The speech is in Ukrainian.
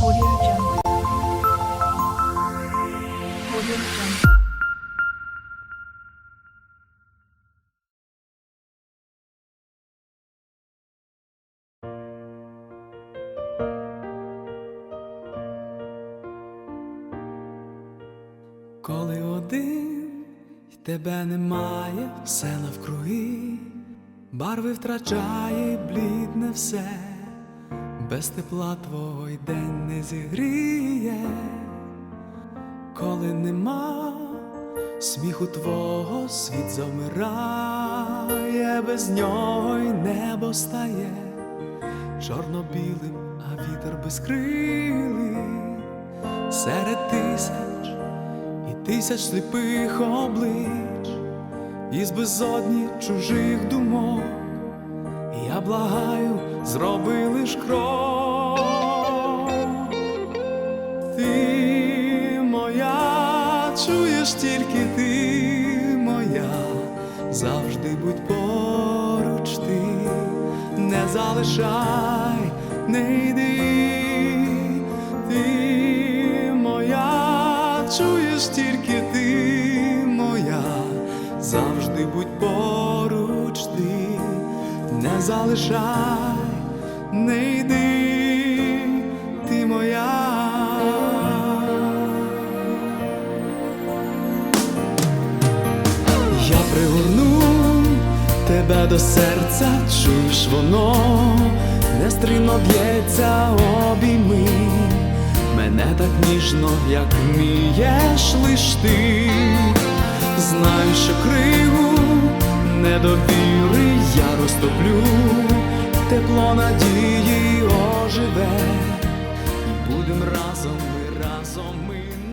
Audio. Коли один й тебе немає, все навкруги, барви втрачає, блідне все, без тепла твого день не зігріє, коли нема сміху твого, світ замирає, без нього й небо стає чорно-білим, а вітер безкрилий. Серед тисяч і тисяч сліпих облич, із безодні чужих думок, я благаю, зроби лиш крок. Ти моя, чуєш тільки ти моя, завжди будь поруч ти, не залишай, не йди, ти моя, чуєш тільки ти моя, завжди будь поруч ти, не залишай, не йди, ти моя. Я пригорну тебе до серця, чуєш воно, нестримно б'ється обійми, мене так ніжно, як вмієш лиш ти, знаю, що криву недовіри я розтоплю, тепло надії оживе, і будем разом ми разом ми.